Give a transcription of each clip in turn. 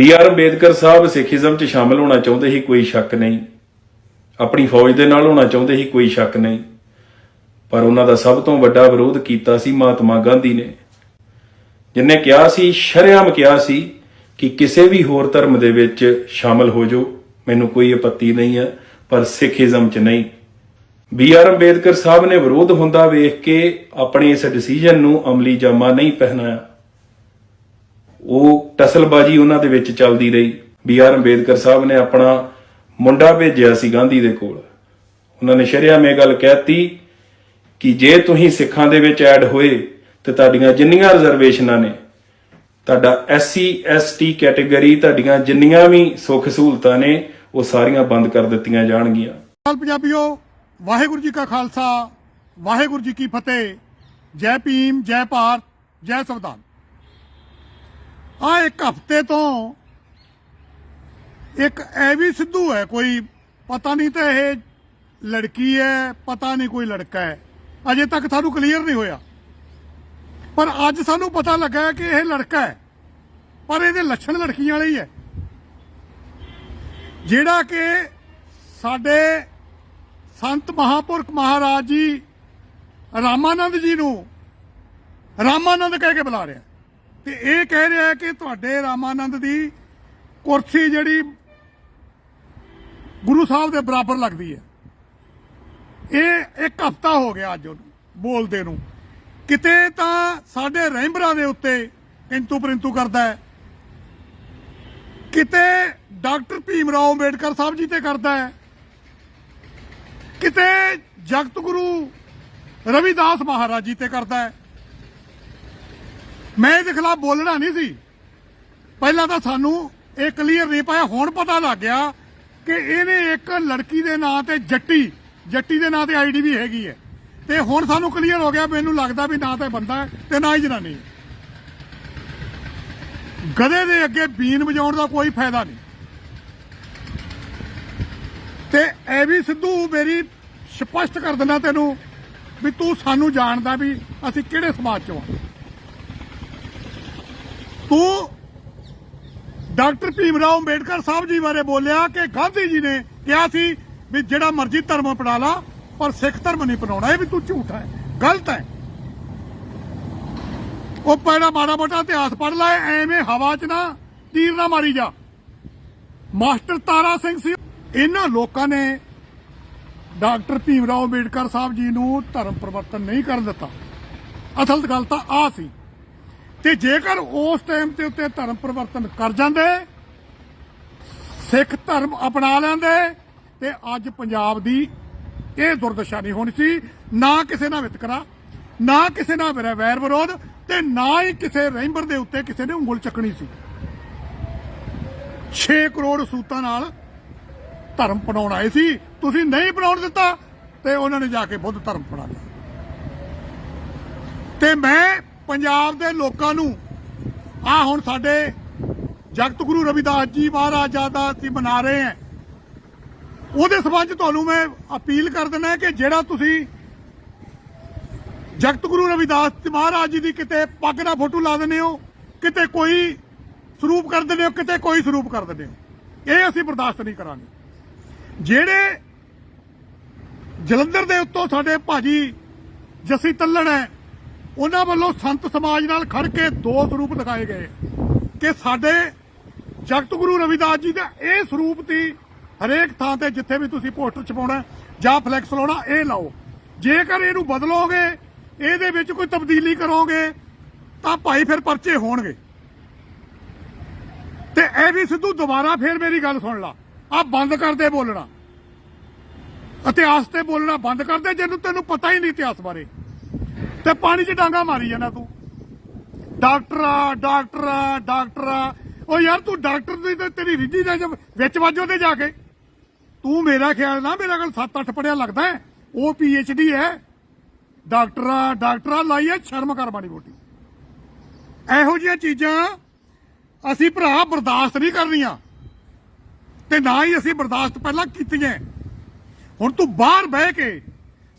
B R Ambedkar Sahib Sikhism 'ਚ ਸ਼ਾਮਲ ਹੋਣਾ ਚਾਹੁੰਦੇ ਸੀ, ਕੋਈ ਸ਼ੱਕ ਨਹੀਂ। ਆਪਣੀ ਫੌਜ ਦੇ ਨਾਲ ਹੋਣਾ ਚਾਹੁੰਦੇ ਸੀ, ਕੋਈ ਸ਼ੱਕ ਨਹੀਂ। ਪਰ ਉਹਨਾਂ ਦਾ ਸਭ ਤੋਂ ਵੱਡਾ ਵਿਰੋਧ ਕੀਤਾ ਸੀ ਮਹਾਤਮਾ ਗਾਂਧੀ ਨੇ। ਜਿਨੇ ਕਿਹਾ ਸੀ, ਸ਼ਰਿਆਮ ਕਿਹਾ ਸੀ ਕਿ ਕਿਸੇ ਵੀ ਹੋਰ ਧਰਮ ਦੇ ਵਿੱਚ ਸ਼ਾਮਲ ਹੋ ਜਾਓ। ਮੈਨੂੰ ਕੋਈ ਆਪੱਤੀ ਨਹੀਂ ਹੈ, ਪਰ ਸਿੱਖੀਜ਼ਮ 'ਚ ਨਹੀਂ। ਬੀ ਆਰ ਅੰਬੇਦਕਰ ਸਾਹਿਬ ਨੇ ਵਿਰੋਧ ਹੁੰਦਾ ਵੇਖ ਕੇ ਆਪਣੇ ਇਸ ਡਿਸੀਜਨ ਨੂੰ ਅਮਲੀ ਜਾਮਾ ਨਹੀਂ ਪਹਿਨਾਇਆ। ਉਹ ਟਸਲਬਾਜੀ ਉਹਨਾਂ ਦੇ ਵਿੱਚ ਚੱਲਦੀ ਰਹੀ। ਬੀ ਆਰ ਅੰਬੇਦਕਰ ਸਾਹਿਬ ਨੇ ਆਪਣਾ ਮੁੰਡਾ ਭੇਜਿਆ ਸੀ ਗਾਂਧੀ ਦੇ ਕੋਲ। ਉਹਨਾਂ ਨੇ ਸ਼ਰਿਆਮ ਇਹ ਗੱਲ ਕਹਿਤੀ ਕਿ ਜੇ ਤੁਸੀਂ ਸਿੱਖਾਂ ਦੇ ਵਿੱਚ ਐਡ ਹੋਏ ਤੇ ਤੁਹਾਡੀਆਂ ਜਿੰਨੀਆਂ ਰਿਜ਼ਰਵੇਸ਼ਨਾਂ ਨੇ, ਤੁਹਾਡਾ ਐਸਸੀ ਐਸਟੀ ਕੈਟਾਗਰੀ ਤੁਹਾਡੀਆਂ ਜਿੰਨੀਆਂ ਵੀ ਸੁੱਖ ਸਹੂਲਤਾਂ ਨੇ, ਉਹ ਸਾਰੀਆਂ ਬੰਦ ਕਰ ਦਿੱਤੀਆਂ ਜਾਣਗੀਆਂ। ਹਾਲ ਪੰਜਾਬੀਓ, ਵਾਹਿਗੁਰੂ ਜੀ ਕਾ ਖਾਲਸਾ, ਵਾਹਿਗੁਰੂ ਜੀ ਕੀ ਫਤਿਹ। ਜੈ ਭੀਮ, ਜੈ ਭਾਰਤ, ਜੈ ਸੰਵਿਧਾਨ। ਆ ਇੱਕ ਹਫ਼ਤੇ ਤੋਂ ਇੱਕ ਐਵੀ ਸਿੱਧੂ ਹੈ, ਕੋਈ ਪਤਾ ਨਹੀਂ ਤਾਂ ਇਹ ਲੜਕੀ ਹੈ, ਪਤਾ ਨਹੀਂ ਕੋਈ ਲੜਕਾ ਹੈ। ਅਜੇ ਤੱਕ ਸਾਨੂੰ ਕਲੀਅਰ ਨਹੀਂ ਹੋਇਆ। ਪਰ ਅੱਜ ਸਾਨੂੰ ਪਤਾ ਲੱਗਾ ਕਿ ਇਹ ਲੜਕਾ ਹੈ, ਪਰ ਇਹਦੇ ਲੱਛਣ ਲੜਕੀਆਂ ਵਾਲੇ ਹੀ ਹੈ। ਜਿਹੜਾ ਕਿ ਸਾਡੇ ਸੰਤ ਮਹਾਪੁਰਖ ਮਹਾਰਾਜ ਜੀ ਰਾਮਾਨੰਦ ਜੀ ਨੂੰ ਰਾਮਾਨੰਦ ਕਹਿ ਕੇ ਬੁਲਾ ਰਿਹਾ। ਤੇ ਇਹ ਕਹਿ ਰਿਹਾ ਕਿ ਤੁਹਾਡੇ ਰਾਮਾਨੰਦ ਦੀ ਕੁਰਸੀ ਜਿਹੜੀ ਗੁਰੂ ਸਾਹਿਬ ਦੇ ਬਰਾਬਰ ਲੱਗਦੀ ਹੈ। ਇਹ ਇੱਕ ਹਫਤਾ ਹੋ ਗਿਆ ਅੱਜ ਉਹਨੂੰ ਬੋਲਦੇ ਨੂੰ। ਕਿਤੇ ਤਾਂ ਸਾਡੇ ਰਹਿਬਰਾਂ ਦੇ ਉੱਤੇ ਕਿੰਤੂ ਪਰੰਤੂ ਕਰਦਾ ਹੈ। ਕਿਤੇ ਡਾਕਟਰ ਭੀਮ ਰਾਓ ਅੰਬੇਡਕਰ ਸਾਹਿਬ ਜੀ ਤੇ ਕਰਦਾ ਹੈ। ਕਿਤੇ ਜਗਤ ਗੁਰੂ ਰਵਿਦਾਸ ਮਹਾਰਾਜ ਜੀ ਤੇ ਕਰਦਾ ਹੈ। ਮੈਂ ਇਹਦੇ ਖਿਲਾਫ ਬੋਲਣਾ ਨਹੀਂ ਸੀ। ਪਹਿਲਾਂ ਤਾਂ ਸਾਨੂੰ ਇਹ ਕਲੀਅਰ ਨਹੀਂ ਪਾਇਆ, ਹੁਣ ਪਤਾ ਲੱਗ ਗਿਆ ਕਿ ਇਹਨੇ ਇੱਕ ਲੜਕੀ ਦੇ ਨਾਂ ਤੇ ਜੱਟੀ ਜੱਟੀ ਦੇ ਨਾਂ ਤੇ ਆਈਡੀ ਵੀ ਹੈਗੀ ਹੈ। ਤੇ ਹੁਣ ਸਾਨੂੰ ਕਲੀਅਰ ਹੋ ਗਿਆ ਮੈਨੂੰ ਲੱਗਦਾ ਵੀ ਨਾ ਤਾਂ ਬੰਦਾ ਤੇ ਨਾ ਹੀ ਜਨਾਨੀ ਗਧੇ ਦੇ ਅੱਗੇ ਬੀਨ ਵਜਾਉਣ ਦਾ ਕੋਈ ਫਾਇਦਾ ਨਹੀਂ। ਤੇ ਐ ਵੀ ਸਿੱਧੂ ਮੇਰੀ ਸਪਸ਼ਟ ਕਰ ਦਿੰਦਾ ਤੈਨੂੰ ਵੀ ਤੂੰ ਸਾਨੂੰ ਜਾਣਦਾ ਵੀ ਅਸੀਂ ਕਿਹੜੇ ਸਮਾਜ ਚੋਂ ਆ। ਤੂੰ ਡਾਕਟਰ ਭੀਮ ਰਾਓ ਅੰਬੇਡਕਰ ਸਾਹਿਬ ਜੀ ਬਾਰੇ ਬੋਲਿਆ ਕਿ ਗਾਂਧੀ ਜੀ ਨੇ ਕਿਹਾ ਸੀ ਵੀ ਜਿਹੜਾ ਮਰਜ਼ੀ ਧਰਮ ਅਪਣਾ ਲਾ, ਪਰ ਸਿੱਖ ਧਰਮ ਨਹੀਂ ਅਪਣਾਉਣਾ, ਇਹ ਵੀ ਤੂੰ ਝੂਠ ਹੈ, ਗਲਤ ਹੈ। ਉਹ ਪਹਿਲਾਂ ਮਾੜਾ ਮੋਟਾ ਇਤਿਹਾਸ ਪੜ ਲੈ, ਐਵੇਂ ਹਵਾ 'ਚ ਨਾ ਤੀਰ ਨਾ ਮਾਰੀ ਜਾ। ਮਾਸਟਰ ਤਾਰਾ ਸਿੰਘ ਸੀ, ਇਹਨਾਂ ਲੋਕਾਂ ਨੇ ਡਾਕਟਰ ਭੀਮ ਰਾਓ ਅੰਬੇਡਕਰ ਸਾਹਿਬ ਜੀ ਨੂੰ ਧਰਮ ਪਰਿਵਰਤਨ ਨਹੀਂ ਕਰਨ ਦਿੱਤਾ। ਅਸਲ ਗੱਲ ਤਾਂ ਆ ਸੀ ਤੇ ਜੇਕਰ ਉਸ ਟਾਈਮ ਤੇ ਉੱਤੇ ਧਰਮ ਪਰਿਵਰਤਨ ਕਰ ਜਾਂਦੇ, ਸਿੱਖ ਧਰਮ ਅਪਣਾ ਲੈਂਦੇ, ਤੇ ਅੱਜ ਪੰਜਾਬ ਦੀ ਇਹ ਦੁਰਦਸ਼ਾ ਨਹੀਂ ਹੋਣੀ ਸੀ, ਨਾ ਕਿਸੇ ਨਾਲ ਵਿਤਕਰਾ, ਨਾ ਕਿਸੇ ਨਾਲ ਮੇਰਾ ਵੈਰ ਵਿਰੋਧ, ਤੇ ਨਾ ਹੀ ਕਿਸੇ ਰਹਿੰਬਰ ਦੇ ਉੱਤੇ ਕਿਸੇ ਨੇ ਉਂਗਲ ਚੱਕਣੀ ਸੀ। 6 ਕਰੋੜ ਸੂਤਾਂ ਨਾਲ ਧਰਮ ਪਣਾਉਣ ਆਏ ਸੀ, ਤੁਸੀਂ ਨਹੀਂ ਬਣਾਉਣ ਦਿੱਤਾ, ਤੇ ਉਹਨਾਂ ਨੇ ਜਾ ਕੇ ਬੁੱਧ ਧਰਮ ਪਣਾ ਲਿਆ। ਤੇ ਮੈਂ ਪੰਜਾਬ ਦੇ ਲੋਕਾਂ ਨੂੰ ਆ ਹੁਣ ਸਾਡੇ ਜਗਤ ਗੁਰੂ ਰਵਿਦਾਸ ਜੀ ਮਹਾਰਾਜ ਦਾ ਅਸੀਂ ਮਨਾ ਰਹੇ ਹਾਂ। ਉਹਦੇ ਸਬੰਧ ਤੁਹਾਨੂੰ ਮੈਂ ਅਪੀਲ ਕਰ ਦਿੰਦਾ ਕਿ ਜਿਹੜਾ ਤੁਸੀਂ ਜਗਤ ਗੁਰੂ ਰਵਿਦਾਸ ਮਹਾਰਾਜ ਜੀ ਦੀ ਕਿਤੇ ਪੱਗ ਦਾ ਫੋਟੋ ਲਾ ਦਿੰਦੇ ਹੋ, ਕਿਤੇ ਕੋਈ ਸਰੂਪ ਕਰ ਦਿੰਦੇ ਹੋ, ਕਿਤੇ ਕੋਈ ਸਰੂਪ ਕਰ ਦਿੰਦੇ ਹੋ। ਇਹ ਅਸੀਂ ਬਰਦਾਸ਼ਤ ਨਹੀਂ ਕਰਾਂਗੇ। ਜਿਹੜੇ ਜਲੰਧਰ ਦੇ ਉੱਤੋਂ ਸਾਡੇ ਭਾਜੀ ਜੱਸੀ ਤੱਲਣ ਹੈ ਉਹਨਾਂ ਵੱਲੋਂ ਸੰਤ ਸਮਾਜ ਨਾਲ ਖੜ ਕੇ ਦੋ ਸਰੂਪ ਦਿਖਾਏ ਗਏ ਕਿ ਸਾਡੇ ਜਗਤ ਗੁਰੂ ਰਵਿਦਾਸ ਜੀ ਦਾ ਇਹ ਸਰੂਪ ਦੀ ਹਰੇਕ ਥਾਂ ਤੇ ਜਿੱਥੇ ਵੀ ਤੁਸੀਂ ਪੋਸਟਰ ਛਪਾਉਣਾ ਜਾਂ ਫਲੈਕਸ ਲਾਉਣਾ, ਇਹ ਲਾਓ। ਜੇਕਰ ਇਹਨੂੰ ਬਦਲੋਗੇ, ਇਹਦੇ ਵਿੱਚ ਕੋਈ ਤਬਦੀਲੀ ਕਰੋਗੇ, ਤਾਂ ਭਾਈ ਫਿਰ ਪਰਚੇ ਹੋਣਗੇ। ਤੇ ਇਹ ਵੀ ਸਿੱਧੂ, ਦੁਬਾਰਾ ਫਿਰ ਮੇਰੀ ਗੱਲ ਸੁਣ ਲਾ। ਆ ਬੰਦ ਕਰ ਦੇ ਬੋਲਣਾ। ਇਤਿਹਾਸ ਤੇ ਬੋਲਣਾ ਬੰਦ ਕਰ ਦੇ, ਜਿਹਨੂੰ ਤੈਨੂੰ ਪਤਾ ਹੀ ਨਹੀਂ ਇਤਿਹਾਸ ਬਾਰੇ। ਤੇ ਪਾਣੀ 'ਚ ਡਾਂਗਾ ਮਾਰੀ ਜਾਂਦਾ ਤੂੰ। ਡਾਕਟਰ ਆ ਡਾਕਟਰ ਆ ਡਾਕਟਰ। ਆ ਉਹ ਯਾਰ ਤੂੰ ਡਾਕਟਰ ਦੀ ਤੇ ਤੇਰੀ ਰਿੱਜੀ ਦੇ ਵਿੱਚ ਵੱਜੋ ਤੇ ਜਾ ਕੇ। ਤੂੰ ਮੇਰਾ ਖਿਆਲ ਨਾ, ਮੇਰਾ ਕੋਲ 7-8 ਪੜਿਆ ਲੱਗਦਾ ਹੈ। ਉਹ ਪੀ ਡੀ ਹੈ। ਡਾਕਟਰ ਆ ਡਾਕਟਰ ਆ ਲਾਈ ਸ਼ਰਮ ਕਰ ਮਾੜੀ ਮੋਟੀ। ਇਹੋ ਜਿਹੀਆਂ ਚੀਜ਼ਾਂ ਅਸੀਂ ਭਰਾ ਬਰਦਾਸ਼ਤ ਨਹੀਂ ਕਰਨੀਆਂ। ਤੇ ਨਾ ਹੀ ਅਸੀਂ ਬਰਦਾਸ਼ਤ ਪਹਿਲਾਂ ਕੀਤੀਆਂ। ਹੁਣ ਤੂੰ ਬਾਹਰ ਬਹਿ ਕੇ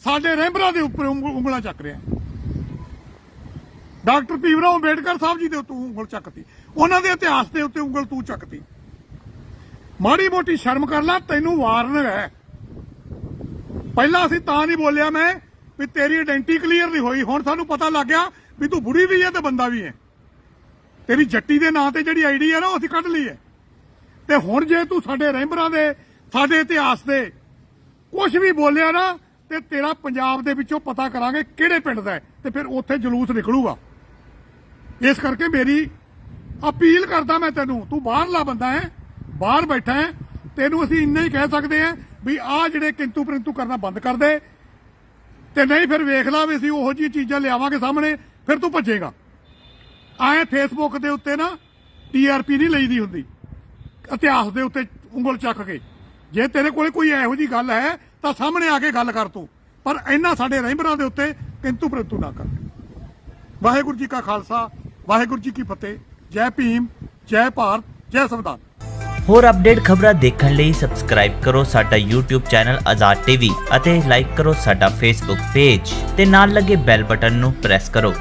ਸਾਡੇ ਰਹਿਬਰਾਂ ਦੇ ਉੱਪਰ ਉਂਗ- ਉਂਗਲਾਂ ਚੱਕ ਰਿਹਾ। ਡਾਕਟਰ ਭੀਮ ਰਾਓ ਅੰਬੇਡਕਰ ਸਾਹਿਬ ਜੀ ਦੇ ਤੂੰ ਉਂਗਲ ਚੱਕਤੀ। ਉਹਨਾਂ ਦੇ ਇਤਿਹਾਸ ਦੇ ਉੱਤੇ ਉਂਗਲ ਤੂੰ ਚੱਕਦੀ ਮਾੜੀ ਮੋਟੀ ਸ਼ਰਮ ਕਰ ਲੈ, ਤੈਨੂੰ ਵਾਰਨ ਹੈ। ਪਹਿਲਾਂ ਅਸੀਂ ਤਾਂ ਨਹੀਂ ਬੋਲਿਆ ਮੈਂ ਵੀ ਤੇਰੀ ਆਇਡੈਂਟੀ ਕਲੀਅਰ ਨਹੀਂ ਹੋਈ। ਹੁਣ ਸਾਨੂੰ ਪਤਾ ਲੱਗ ਗਿਆ ਵੀ ਤੂੰ ਬੁੜੀ ਵੀ ਹੈ ਤੇ ਬੰਦਾ ਵੀ ਹੈ। ਤੇਰੀ ਜੱਟੀ ਦੇ ਨਾਂ ਤੇ ਜਿਹੜੀ ਆਈਡੀ ਹੈ ਨਾ, ਉਹ ਅਸੀਂ ਕੱਢ ਲਈ ਹੈ। ਤੇ ਹੁਣ ਜੇ ਤੂੰ ਸਾਡੇ ਰਹਿਬਰਾਂ ਦੇ, ਸਾਡੇ ਇਤਿਹਾਸ ਦੇ ਕੁਝ ਵੀ ਬੋਲਿਆ ਨਾ, ਤੇ ਤੇਰਾ ਪੰਜਾਬ ਦੇ ਵਿੱਚੋਂ ਪਤਾ ਕਰਾਂਗੇ ਕਿਹੜੇ ਪਿੰਡ ਦਾ ਹੈ, ਤੇ ਫਿਰ ਉੱਥੇ ਜਲੂਸ ਨਿਕਲੂਗਾ। ਇਸ ਕਰਕੇ ਮੇਰੀ ਅਪੀਲ ਕਰਦਾ ਮੈਂ ਤੈਨੂੰ, ਤੂੰ ਬਾਹਰਲਾ ਬੰਦਾ ਹੈ, ਬਾਹਰ ਬੈਠਾ ਹੈ, ਤੈਨੂੰ ਅਸੀਂ ਇੰਨਾ ਹੀ ਕਹਿ ਸਕਦੇ ਹਾਂ ਵੀ ਆਹ ਜਿਹੜੇ ਕਿੰਤੂ ਪਰੰਤੂ ਕਰਨਾ ਬੰਦ ਕਰ ਦੇ। ਤੇ ਨਹੀਂ ਫਿਰ ਵੇਖ ਲਾ ਵੀ ਅਸੀਂ ਉਹੋ ਜਿਹੀ ਚੀਜ਼ਾਂ ਲਿਆਵਾਂਗੇ ਸਾਹਮਣੇ, ਫਿਰ ਤੂੰ ਭੱਜੇਗਾ। ਆਏ ਫੇਸਬੁੱਕ ਦੇ ਉੱਤੇ ਨਾ ਟੀਆਰਪੀ ਨਹੀਂ ਲਈਦੀ ਹੁੰਦੀ, ਇਤਿਹਾਸ ਦੇ ਉੱਤੇ ਉਂਗਲ ਚੱਕ ਕੇ। ਜੇ ਤੇਰੇ ਕੋਲੇ ਕੋਈ ਇਹੋ ਜੀ ਗੱਲ ਹੈ, ਤਾਂ ਸਾਹਮਣੇ ਆ ਕੇ ਗੱਲ ਕਰ ਤੂੰ। ਪਰ ਇਹਨਾਂ ਸਾਡੇ ਰਹਿਬਰਾਂ ਦੇ ਉੱਤੇ ਕਿੰਤੂ ਪਰੰਤੂ ਨਾ ਕਰ। ਵਾਹਿਗੁਰੂ ਜੀ ਕਾ ਖਾਲਸਾ ਵਾਹਿਗੁਰੂ ਜੀ ਕੀ ਫਤਿਹ। ਜੈ ਭੀਮ, ਜੈ ਭਾਰਤ, ਜੈ ਸੰਵਿਧਾਨ। ਹੋਰ ਅਪਡੇਟ ਖਬਰਾਂ ਦੇਖਣ ਲਈ ਸਬਸਕ੍ਰਾਈਬ ਕਰੋ ਸਾਡਾ YouTube ਚੈਨਲ ਆਜ਼ਾਦ ਟੀਵੀ ਅਤੇ ਲਾਈਕ ਕਰੋ ਸਾਡਾ Facebook ਪੇਜ ਤੇ ਨਾਲ ਲੱਗੇ ਬੈਲ ਬਟਨ ਨੂੰ ਪ੍ਰੈਸ ਕਰੋ।